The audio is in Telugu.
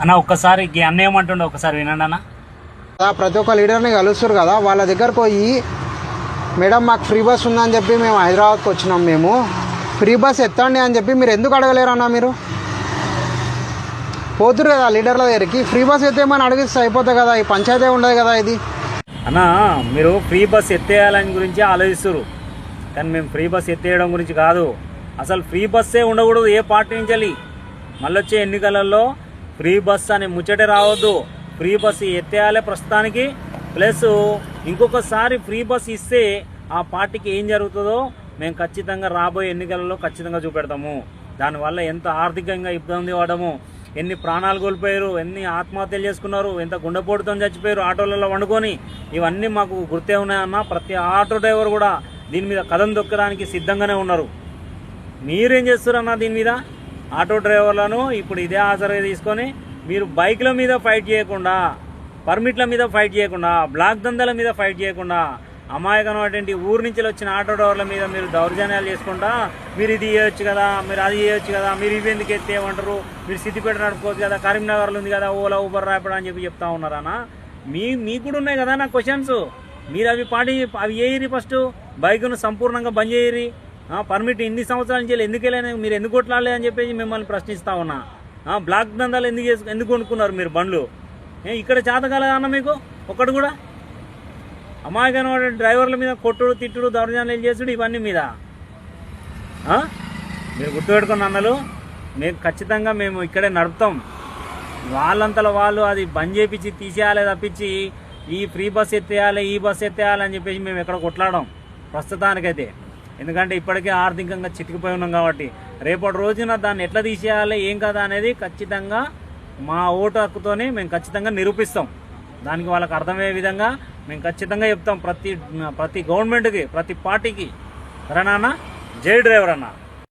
అన్న ఒక్కసారి ఈ అన్న ఏమంటుండే ఒకసారి వినండి అన్న. ప్రతి ఒక్క లీడర్ని కలుస్తారు కదా వాళ్ళ దగ్గరకు పోయి మేడం మాకు ఫ్రీ బస్ ఉందని చెప్పి మేము హైదరాబాద్కి వచ్చినాం మేము. ఫ్రీ బస్ ఎత్తండి అని చెప్పి మీరు ఎందుకు అడగలేరు అన్న మీరు? పోతురు కదా లీడర్ల దగ్గరికి ఫ్రీ బస్ ఎత్తేమని అడిగిస్తే అయిపోతుంది కదా ఈ పంచాయతీ ఉండదు కదా ఇది. అన్న మీరు ఫ్రీ బస్ ఎత్తేయాలని గురించి ఆలోచిస్తారు కానీ మేము ఫ్రీ బస్ ఎత్తేయడం గురించి కాదు. అసలు ఫ్రీ బస్సే ఉండకూడదు ఏ పార్టీ నుంచి మళ్ళీ వచ్చే ఎన్నికలలో ఫ్రీ బస్ అనే ముచ్చటే రావద్దు. ఫ్రీ బస్ ఎత్తేయాలి ప్రస్తుతానికి. ప్లస్ ఇంకొకసారి ఫ్రీ బస్ ఇస్తే ఆ పార్టీకి ఏం జరుగుతుందో మేము ఖచ్చితంగా రాబోయే ఎన్నికలలో ఖచ్చితంగా చూపెడతాము. దానివల్ల ఎంత ఆర్థికంగా ఇబ్బంది పడము ఎన్ని ప్రాణాలు కోల్పోయారు ఎన్ని ఆత్మహత్యలు చేసుకున్నారు ఎంత గుండెపోటుతో చచ్చిపోయారు ఆటోలలో వండుకొని ఇవన్నీ మాకు గుర్తే ఉన్నాయన్న ప్రతి ఆటో డ్రైవర్ కూడా దీని మీద కథం దొక్కడానికి సిద్ధంగానే ఉన్నారు. మీరేం చేస్తారన్న దీని మీద? ఆటో డ్రైవర్లను ఇప్పుడు ఇదే ఆసరా తీసుకొని మీరు బైక్ల మీద ఫైట్ చేయకుండా పర్మిట్ల మీద ఫైట్ చేయకుండా బ్లాక్ దందాల మీద ఫైట్ చేయకుండా అమాయకమైనటువంటి ఊరు నుంచి వచ్చిన ఆటో డ్రైవర్ల మీద మీరు దౌర్జన్యాలు చేసుకుంటా మీరు ఇది చేయొచ్చు కదా మీరు అది చేయొచ్చు కదా మీరు ఇవి ఎందుకు ఎత్తేయమంటారు మీరు సిద్దిపేట నడుపుకోవచ్చు కదా కరీంనగర్లో ఉంది కదా ఓలా ఊబర్ ర్యాపిడ్ అని చెప్పి చెప్తా ఉన్నారానా మీ మీకు కూడా ఉన్నాయి కదా నా క్వశ్చన్స్ మీరు అవి పాటి అవి చేయరి ఫస్ట్ బైక్ను సంపూర్ణంగా బంద్ చేయరి. పర్మిట్ ఇన్ని సంవత్సరాల నుంచి ఎందుకు వెళ్ళాను? మీరు ఎందుకు కొట్లాడలే అని చెప్పేసి మిమ్మల్ని ప్రశ్నిస్తా ఉన్నా. బ్లాక్ దందాలు ఎందుకు చేసు ఎందుకు కొనుక్కున్నారు మీరు బండ్లు? ఇక్కడ చేతకాల అన్న మీకు? ఒక్కడు కూడా? అమాయకమైన డ్రైవర్ల మీద కొట్టుడు తిట్టుడు దౌర్జన్యాలు చేసుడు ఇవన్నీ మీద? మీరు గుర్తుపెట్టుకున్న అన్నలు మేము ఖచ్చితంగా మేము ఇక్కడే నడుపుతాం. వాళ్ళంతలో వాళ్ళు అది బంద్ చేపించి తీసేయాలి తప్పించి ఈ ఫ్రీ బస్ ఎత్తేయాలి ఈ బస్ ఎత్తేయాలి అని చెప్పేసి మేము ఎక్కడ కొట్లాడడం. ప్రస్తుతానికైతే. ఎందుకంటే ఇప్పటికే ఆర్థికంగా చితికిపోయి ఉన్నాం కాబట్టి రేపటి రోజున దాన్ని ఎట్లా తీసేయాలి ఏం కదా అనేది ఖచ్చితంగా మా ఓటు హక్కుతోనే మేము ఖచ్చితంగా నిరూపిస్తాం. దానికి వాళ్ళకి అర్థమయ్యే విధంగా మేము ఖచ్చితంగా చెప్తాం. ప్రతి ప్రతి గవర్నమెంట్కి ప్రతి పార్టీకి. సరేనా జై డ్రైవర్ అన్నా.